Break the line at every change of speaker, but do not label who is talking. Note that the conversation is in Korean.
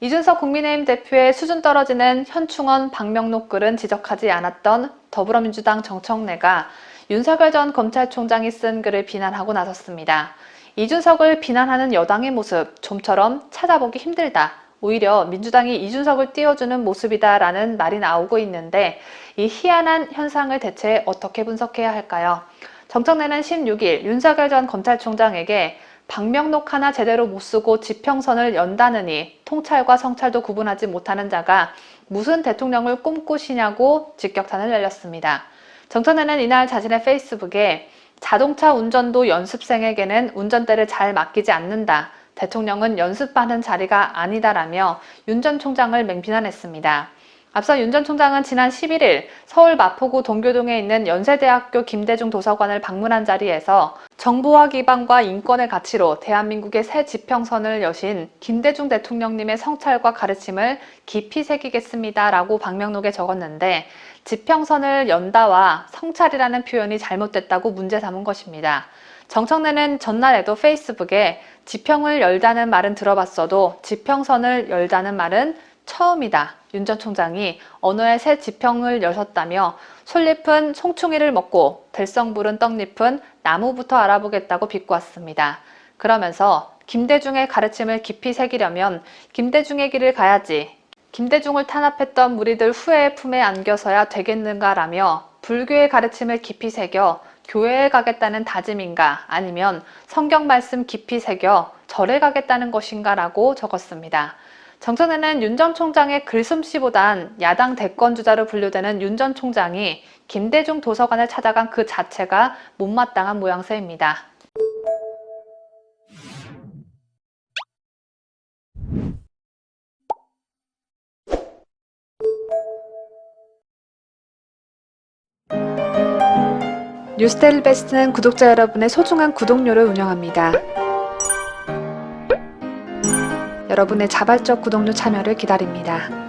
이준석 국민의힘 대표의 수준 떨어지는 현충원 박명록 글은 지적하지 않았던 더불어민주당 정청래가 윤석열 전 검찰총장이 쓴 글을 비난하고 나섰습니다. 이준석을 비난하는 여당의 모습 좀처럼 찾아보기 힘들다. 오히려 민주당이 이준석을 띄워주는 모습이다라는 말이 나오고 있는데 이 희한한 현상을 대체 어떻게 분석해야 할까요? 정청래는 16일 윤석열 전 검찰총장에게 방명록 하나 제대로 못 쓰고 지평선을 연다느니 통찰과 성찰도 구분하지 못하는 자가 무슨 대통령을 꿈꾸시냐고 직격탄을 날렸습니다. 정청래는 이날 자신의 페이스북에 자동차 운전도 연습생에게는 운전대를 잘 맡기지 않는다. 대통령은 연습하는 자리가 아니다라며 윤 전 총장을 맹비난했습니다. 앞서 윤 전 총장은 지난 11일 서울 마포구 동교동에 있는 연세대학교 김대중 도서관을 방문한 자리에서 정보화 기반과 인권의 가치로 대한민국의 새 지평선을 여신 김대중 대통령님의 성찰과 가르침을 깊이 새기겠습니다 라고 방명록에 적었는데 지평선을 연다와 성찰이라는 표현이 잘못됐다고 문제 삼은 것입니다. 정청래는 전날에도 페이스북에 지평을 열다는 말은 들어봤어도 지평선을 열다는 말은 처음이다. 윤 전 총장이 언어의 새 지평을 여셨다며 솔잎은 송충이를 먹고 들성 부른 떡잎은 나무부터 알아보겠다고 비꼬았습니다. 그러면서 김대중의 가르침을 깊이 새기려면 김대중의 길을 가야지. 김대중을 탄압했던 무리들 후회의 품에 안겨서야 되겠는가라며 불교의 가르침을 깊이 새겨 교회에 가겠다는 다짐인가 아니면 성경 말씀 깊이 새겨 절에 가겠다는 것인가라고 적었습니다. 정청래는 윤 전 총장의 글솜씨보단 야당 대권주자로 분류되는 윤 전 총장이 김대중 도서관을 찾아간 그 자체가 못마땅한 모양새입니다. 뉴스데일 베스트는 구독자 여러분의 소중한 구독료를 운영합니다. 여러분의 자발적 구독료 참여를 기다립니다.